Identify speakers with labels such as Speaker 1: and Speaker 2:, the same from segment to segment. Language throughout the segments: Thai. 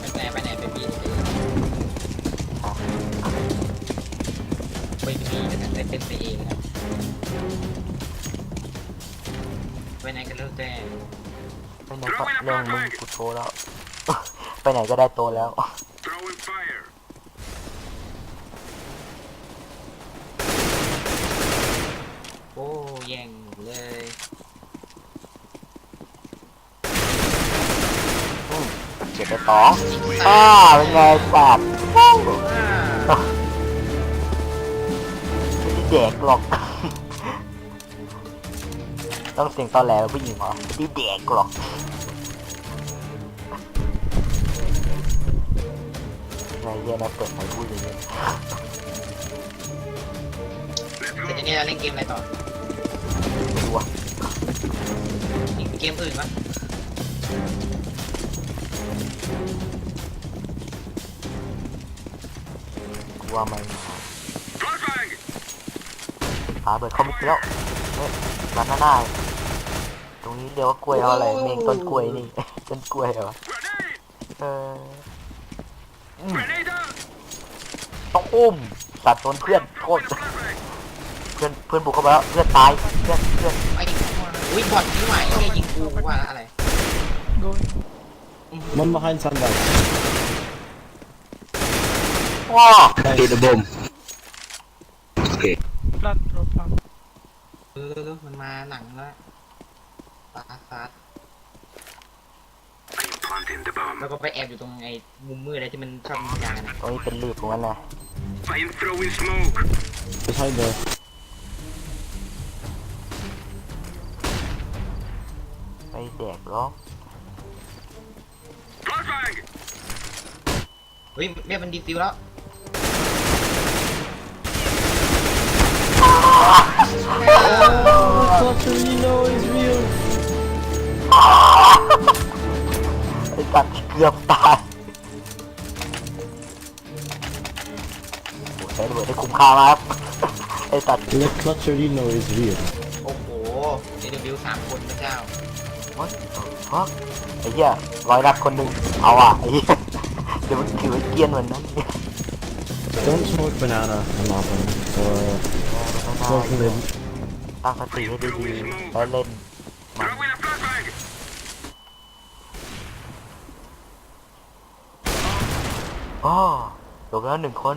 Speaker 1: ไปไหนไปไหนไปบีไปบีนะครับไปเป็นไปเองคับไปไหนกันแล้วแต่
Speaker 2: ไปไหนก็เรื่องมึงกูโตแล้ว ไปไหนก็ได้โตแล้ว
Speaker 3: Throwing fire.
Speaker 1: โอ้แย่งเลย
Speaker 2: เจ็ดไปสองอ้าเป็นไงสัตว์ไม่ได้แดกหรอก ต้องเสียงตอนแหลผู้หญิงเหรอไม่ได้แดกหรอก ไงเหี้ยนะเปิดไฟพูดอย่างนี้
Speaker 1: เสร็จจากนี้เราเล่นเกมอะไรต่อ
Speaker 2: ดูว่ะ
Speaker 1: มีเกมอื่นปะ
Speaker 2: กูว่าไม่มา
Speaker 3: Flashbang.
Speaker 2: หาเบิดเข้ามุกแล้วเฮ้ยมาหน้าหน้าตรงนี้เรียกว่ากล้วยเอาอะไรเมงต้นกล้วยนี่ต้นกล้วยเหรอ
Speaker 3: Grenade.
Speaker 2: เอออืม
Speaker 3: Grenade out.
Speaker 2: ต้องอุ้มสัตว์โดนเพื่อนโทษ
Speaker 3: Throwing a flashbang.
Speaker 2: เพื่อนเพื่อนบุกเข้ามาแล้วเพื่อนตายเพื่อนเพื่อน
Speaker 1: ไอ้อุ้ยบอดนี่หว่าไอ้เหี้ยยิงกูว่าอะไร
Speaker 4: One behind sandbag.
Speaker 2: ว้า
Speaker 5: Hit the bomb. Okay.
Speaker 1: เออเร็วๆมันมาหลังแล้วปาซัด
Speaker 3: I am planting the bomb.
Speaker 1: แล้วก็ไปแอบอยู่ตรงไอ้มุมมืดอะไรที่มันชอบมียางนะ
Speaker 2: ตรงนี้เป็นรีบของมันนะ
Speaker 3: I am throwing smoke.
Speaker 4: Behind there.
Speaker 2: ไม่แดกหรอก
Speaker 3: Flashbang.
Speaker 1: เฮ้ยเรียกมันดีฟิวแล้ว
Speaker 4: Clutcherino is real.
Speaker 2: ไอ้สัตว์เกือบตายโอ้ใช้ระเบิดได้คุ้มค่ามากครับไอ้สัตว์
Speaker 4: The Clutcherino is real.
Speaker 1: โอ้โหเอเดบิวสามคนพระเจ้า
Speaker 2: what the fuck ไอ้เหี้ยร้อยนัดคนหนึ่งเอาอะไอ้เหี้ยเดี๋ยวมันถือไว้เกรียนเหมือนนั้น
Speaker 4: Don't smoke banana and nothing. Or smoke mid.
Speaker 2: ตั้งสติให้ดีๆแล้วเล่นมัน อ๋อจบไปแล้วหนึ่งคน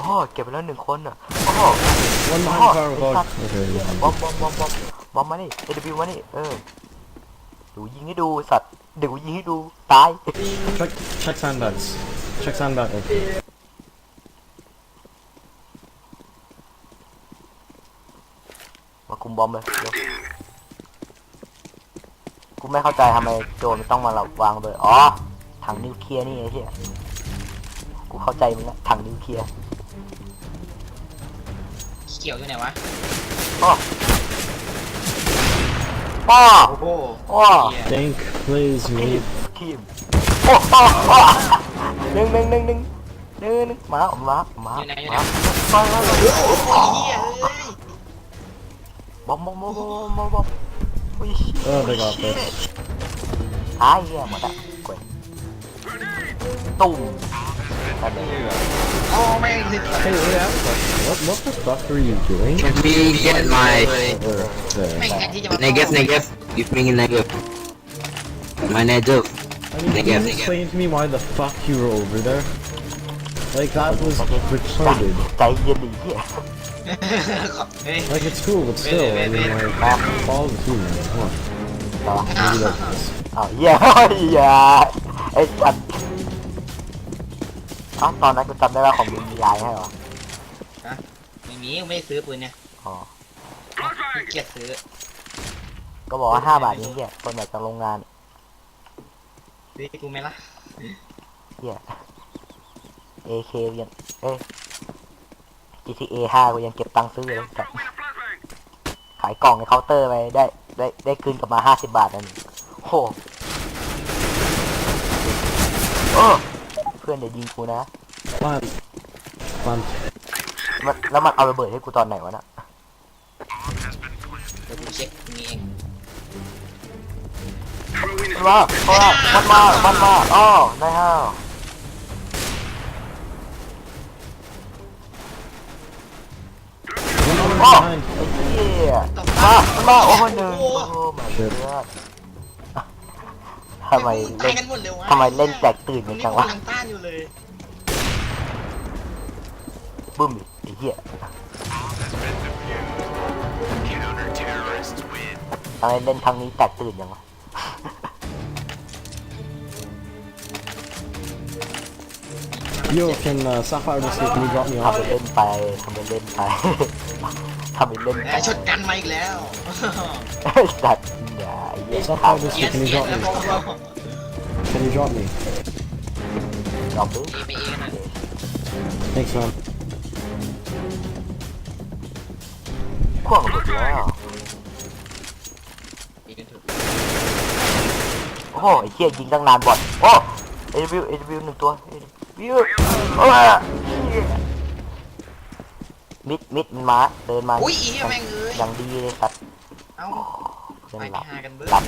Speaker 2: อ๋อเก็บไปแล้วหนึ่งคนอะอ๋อ
Speaker 4: One
Speaker 2: Oh,
Speaker 4: behind power
Speaker 2: it's
Speaker 4: box.
Speaker 2: not-
Speaker 4: Okay, yeah.
Speaker 2: บอมบอมบอมบอมบอมมานี่เอวมานี่เออดูยิงให้ดูสัตว์เดี๋ยวกูยิงให้ดูตาย
Speaker 4: Check, check sandbags. Check sandbag. Okay.
Speaker 2: มาคุมบอมเลยเดี๋ยวกูไม่เข้าใกูเข้าใจมึงละถังนิวเคลียร์
Speaker 1: เขียวอยู่ไหนวะ
Speaker 2: อ้ออ้อ
Speaker 1: โอ้โห
Speaker 2: อ้อ
Speaker 1: เหี้ย
Speaker 4: Think, please, mate.
Speaker 2: ทีมโอ้อ้ออ้อหนึ่งหนึ่งหนึ่งหนึ่งหนึ่งหนึ่งมามามามามามามา
Speaker 1: เหี้ยเอ้ย
Speaker 2: บอมบอมบอมบอมบอมบอมอุ้ย
Speaker 4: Oh, they got this.
Speaker 2: ตายเหี้ยหมดอะกวยตุ้ม อันนี้
Speaker 1: โอ้แม่งสิ
Speaker 4: Hey, wait, I have a question. What, what the fuck are you doing?
Speaker 5: Let me get my
Speaker 4: Over
Speaker 1: แม่ง
Speaker 4: there.
Speaker 1: แทนที่จะมา
Speaker 5: negative, negative. Give me a negative. My negative.
Speaker 4: I mean, can
Speaker 5: Negative.
Speaker 4: you explain to me why the fuck you were over there? Like, that was
Speaker 2: ใจ
Speaker 4: retarded.
Speaker 2: ใจเย็นดิเหี้ย
Speaker 1: เฮ้ย
Speaker 4: Like, it's cool, but still, I mean, like, follow the team, man. Come on.
Speaker 2: ต่อ
Speaker 4: Maybe that's this.
Speaker 2: อ้าวเหี้ยเหี้ยไอ้สัตว์อ้าวตอนนั้นกูจำได้ว่าของมึงมียายให้เหรอ
Speaker 1: ไม่มีไม่ได้ซื้อปืนเนี่ย
Speaker 2: อ๋อ
Speaker 3: Flashbang.
Speaker 1: เกลียดซื้อ
Speaker 2: ก็บอกว่าห้าบาทนี้เหี้ยคนแบบจากโรงงาน
Speaker 1: ซื้อให้กูไหมล่ะ
Speaker 2: เหี้ย AK ยังเอ้ย GTA ห้ากูยังเก็บตังค์ซื้อเลยสัตว์
Speaker 3: Throwing a flashbang.
Speaker 2: ขายกล่องในเคาน์เตอร์ไปได้ ได้ได้คืนกลับมาห้าสิบบาทนั่นโหเออเพื่อนอย่ายิงกูนะ
Speaker 4: Plant. Plant.
Speaker 2: มันแล้วมันเอาระเบิดให้กูตอนไหนวะน่ะ
Speaker 1: เดี๋ยวกูเช็คนี่เอง
Speaker 2: มันมาเพราะว่ามันมามันมาอ๋อได้ห้าวอ๋อ
Speaker 4: Behind.
Speaker 2: ไอ้เหี้ยมามันมาโอ้โหหนึ่งโอ้โหมาเชื่อ ทำไม
Speaker 1: ตา
Speaker 2: เล่
Speaker 1: ย
Speaker 2: น
Speaker 1: กันหมดเลยวะ
Speaker 2: ทำไมเล่นแจกตื่น
Speaker 1: ตร
Speaker 2: กัน
Speaker 1: งนี้
Speaker 2: จัง
Speaker 1: กู
Speaker 2: วะ
Speaker 1: กำลังต้านอยู่เลย
Speaker 2: บึ้มอีกไอ้เหี้ยทำไมเล่นครั้งนี้แตกตื่นยังวะ
Speaker 4: Yo, can uh, Sapphire just can you drop me
Speaker 2: ทำ
Speaker 4: off?
Speaker 2: ไปเล่นไปทำไปเล่นไป ทำไปเล่น
Speaker 1: แห
Speaker 2: ไป
Speaker 1: มชดกันมาอีกแล้ว
Speaker 2: สัตว์ อย่าไอ้เหี้ย
Speaker 4: Sapphire
Speaker 1: เกลีย
Speaker 4: just
Speaker 1: ด
Speaker 4: can you drop me? Can you drop me?
Speaker 2: ลองดู
Speaker 1: เอไปเองนะ
Speaker 4: Thanks, man.
Speaker 2: ข่วงหมดแล้ว
Speaker 1: เอกันเถอะ
Speaker 2: โอ้โหไอ้เหี้ยยิงตั้งนานบอดโอ้เอวิวเอวิวหนึ่งตัวเอวิวโอ้ยมิดมิดมันมาเดินมา
Speaker 1: อุ้ยอีแม่งเอ้ย
Speaker 2: อย่างดีเลยสัตว์
Speaker 1: เอ้า
Speaker 2: เพื่อน
Speaker 1: ไป
Speaker 2: หลับ
Speaker 1: หากันเบิ้
Speaker 2: หลับ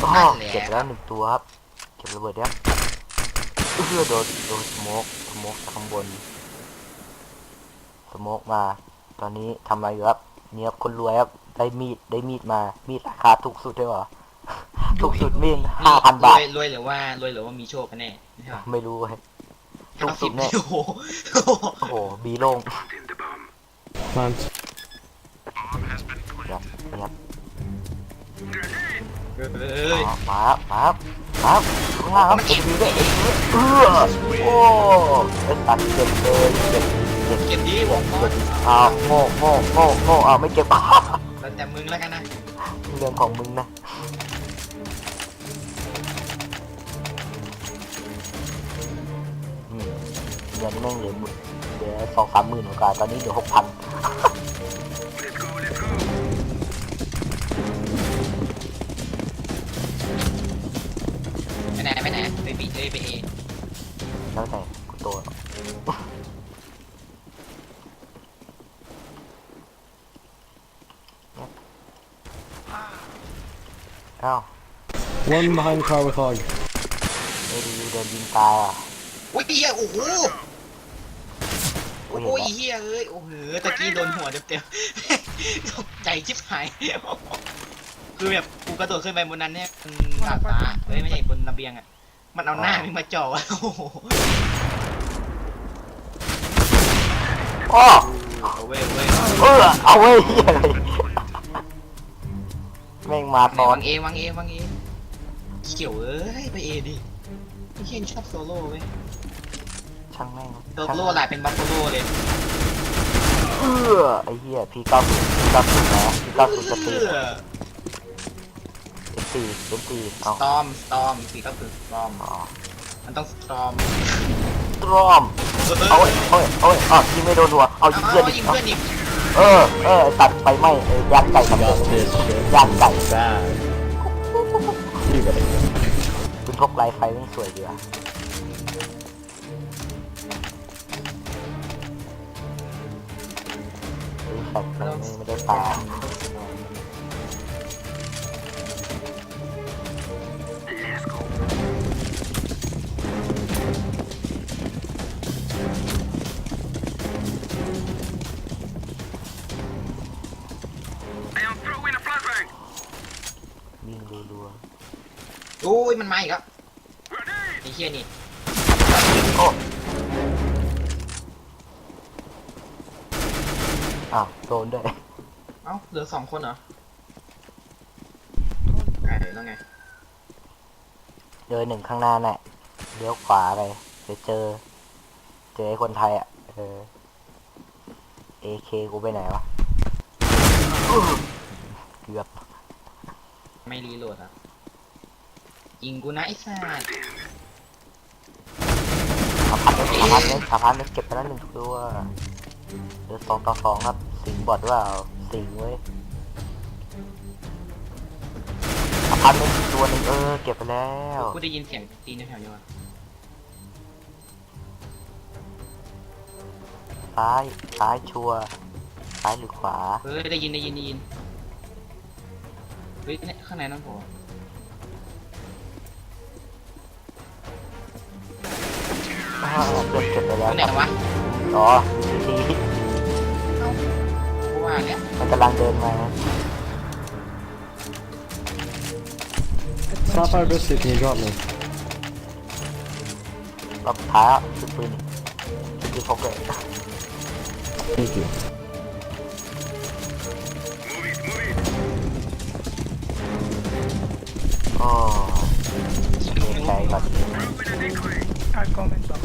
Speaker 2: โอ้โห
Speaker 1: นั่นแหละ
Speaker 2: เก็บแล้วหนึ่งตัวครับ เก็บระเบิดแล้วเพื่อโดนโดนสโมกสโมกจากข้างบนสโมกมา ตอนนี้ทำอะไรอยู่ครับเนี่ยครับคนรวยครับ ได้มีดได้มีดมา มีดราคาถูกสุดด้วยเหรอ ถูกสุดมีดห้าพันบาท
Speaker 1: รวยรวยหรือว่ารวยหรือว่ามีโชคกันแน่ไม่ใช่หรอ
Speaker 2: ไม่รู้เว้ยถูก
Speaker 1: เก้า
Speaker 2: สุ
Speaker 1: สิ
Speaker 2: ด
Speaker 1: บ
Speaker 2: แน่
Speaker 1: โอ้โห
Speaker 2: โอ้โห บีโล่ง
Speaker 3: planting the bomb.
Speaker 4: Plant.
Speaker 2: ครับนี่ครับ
Speaker 1: เอ้ย
Speaker 2: มาครับมาครับมาครับข้างล่างครับเอ็นวีด้วยเอ็นวีเออโอ้ไอ้ตัดเก็บเลยเก็บเก็บ
Speaker 1: เก็บดีวงบอล
Speaker 2: อ้าวโง่โง่โง่โง่อ้าวไม่เก็บ
Speaker 1: แล้วแต่มึงแล้วกันนะ
Speaker 2: เรื่องของมึงนะอืมเงินแม่งเหลือหมื่นเหลือสองสามหมื่นกว่าตอนนี้เหลือหกพัน
Speaker 4: One behind the car with Hog.
Speaker 2: เอดีโดนยิงตายอะ
Speaker 1: อุ้ยเหี้ยโอ้โห
Speaker 2: กู
Speaker 1: โอ้
Speaker 2: เห็น
Speaker 1: ยเหี้ยเอ้ยโอ้โหตะกี้โดนหัวเต็มๆตกใจชิบหายคือแบบกูกระโดดขึ้นไปบนนั้นเนี่ยมันดาดฟ้าเฮ้ยไม่ใช่บนระเบียงอะมันเอาหน้ามึงมาจ่อวะโอ้โห
Speaker 2: โอ้
Speaker 1: เอาเว้ยเว้ย
Speaker 2: เออเอาไว้เฮียเลยแม่งมา
Speaker 1: ไหน
Speaker 2: ซ้อน
Speaker 1: วางเอวางเอวางเอ เขียวเอ้ยไปเอดิพี่เคนชอบโซโล่เว้ย
Speaker 2: ช่างแม่ง
Speaker 1: โซโล่หลายเป็นบัฟฟาโล่เลย
Speaker 2: เออไอ้เหี้ยพีเก้าสิบพีเก้าสิบนะพีเก้าสิบสตีเอ็นตีเอ็นตีเอา
Speaker 1: สตอมสตอมสีก็คือสตอม
Speaker 2: อ๋อ
Speaker 1: มันต้องสตอม
Speaker 2: ตรอมเอาไว้เอาไว้เอาไว้อ๋อยิงไม่โดนหัวเอายิงเพื่อน
Speaker 1: เอา
Speaker 2: ดิ
Speaker 1: ยิง
Speaker 2: เอา
Speaker 1: เพื่อนอีก
Speaker 2: เออเออตัดไฟไหม้เออย่างไก่ทำ
Speaker 4: Got this shit.
Speaker 2: ย่างไก่
Speaker 4: Bad. You got it.
Speaker 2: คุณพกลายไฟแม่งสวยดีว่ะเฮ้ยแฟลชมันไม่ได้ตา
Speaker 1: โอ้ยมันมาอีกแล้ว
Speaker 3: Grenade.
Speaker 1: ไอ้เฮียนี่
Speaker 2: ๆโอ้อ้าวโดนด้วย
Speaker 1: เอ้าเหลือสองคนเหรอไก่แล้วไง
Speaker 2: เจอหนึ่งข้างหน้าน่ะเลี้ยวขวาไปเดี๋ยวเจอ เจอไอ้คนไทยอะ เออ AK กูไปไหนวะอื้อเกือบ
Speaker 1: ไม่รีโหลดอะ ยิงกูนะไอ้สัส
Speaker 2: สามพันเมตรสามพันเมตรสามพันเมตรเก็บไปแล้วหนึ่งตัวเหลือสองต่อสองครับ สิงบอดว่าสิงเว้ยสามพันเป็นอีกตัวหนึ่งเออ เก็บไปแล้ว
Speaker 1: กูได้ยินเสียงตีนแถวๆเยอะ
Speaker 2: ซ้ายซ้ายชัวร์ซ้ายหรือขวา
Speaker 1: เฮ้ยได้ยินได้ยินได้ยินเฮ้ยเนี่ยข้างในนั่นผม
Speaker 2: อ้าวเก็บเก็บไปแล้ว
Speaker 1: ข้างไหน
Speaker 2: ครับ
Speaker 1: วะ
Speaker 2: อ๋อที
Speaker 1: กูว่าเนี่ย
Speaker 2: มันกำลังเดินมา
Speaker 4: Sapphire biscuit, can you drop me?
Speaker 2: รอบสุดท้ายอะคือปืนคือพกเลย
Speaker 4: Thank you.
Speaker 3: Move it, move it.
Speaker 2: โอ้เสียใจก่อน
Speaker 3: Throw in a decoy.
Speaker 6: I'll comment back.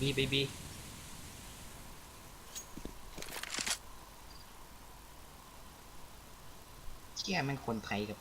Speaker 1: บีบีบีเชี่ยแมันคนไทยกับ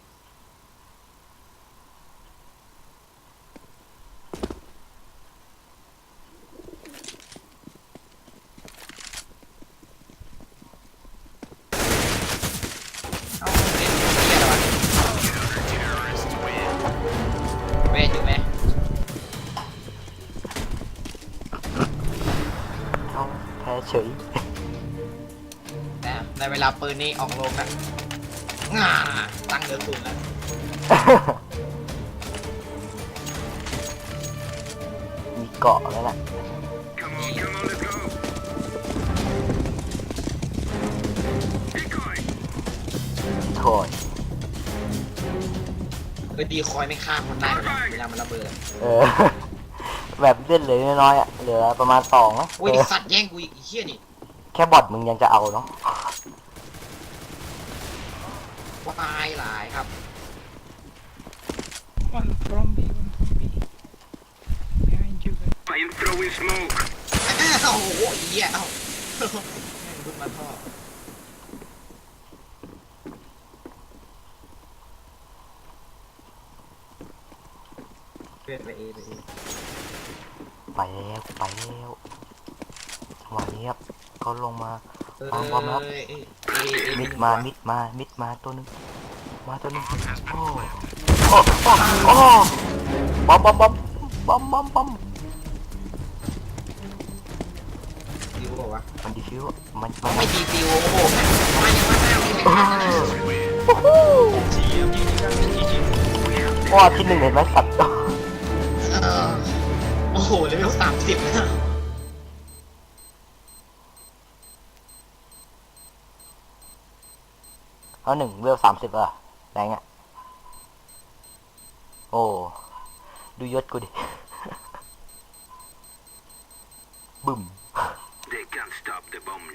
Speaker 1: ในเวลาปืนนี้ออกลงนะง่าตั้งเหลือศูนย์แล้ว
Speaker 2: มีเกาะแล้วน่ะ
Speaker 3: Come on, come on, let's go. Decoy.
Speaker 2: โถอย
Speaker 1: เออดีคอยไม่ฆ่าคนได้เลยนะเวลามันระเบิด
Speaker 2: เออ แบบเล่นเหลยน้อยๆอะเหลือประมาณสองนะ
Speaker 1: อุ้ย
Speaker 2: เอ
Speaker 1: ไอ้
Speaker 2: อ
Speaker 1: สัตว์แย่งกูอีกไอ้เหี้ยนี่
Speaker 2: แค่บอทมึงยังจะเอาเนาะ
Speaker 1: ว่าตายหลายครับ
Speaker 6: One from B, one from B. Behind you guys.
Speaker 3: I'm throwing smoke.
Speaker 1: อ้าว โอ้โหไอ้เหี้ยเอ้าแม่งรุดมาท่อเพื่อนไปเอไปเอ
Speaker 2: ไปแล้วไปแล้วจังหวะนี้ครับเขาลงมา
Speaker 1: เออ
Speaker 2: พร้อมบอมครับ
Speaker 1: เออเออ
Speaker 2: มิดมา มิดมา มิดมาตัวหนึง มาตัวหนึงโอ้โอ้โอ้โอ้บอมบอมบอมบอมบอมบอม
Speaker 1: บอกว่า
Speaker 2: มันดีฟิวมันมั
Speaker 1: เขา
Speaker 2: น
Speaker 1: ไม่ดีฟิวโอ้โหมาอย่างว่าหน้ามี
Speaker 2: เอ
Speaker 1: แรงนะ
Speaker 2: อโอ้ที่หนึ่งเห็นไหมสัตว์
Speaker 1: เออโอ้โหเลเวลสามสิบนะ
Speaker 2: เอาหนึ่งเวลสามสิบอะแรงอะโอ้ดูยศกูดิบึ้ม
Speaker 3: They can't stop the bomb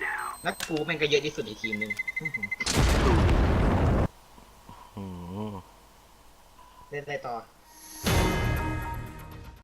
Speaker 3: now.
Speaker 1: แล้วกูเป็นก็เยอะที่สุดในทีมหนึงอื้อหือ
Speaker 2: อืม
Speaker 1: เล่นอะไรต่อ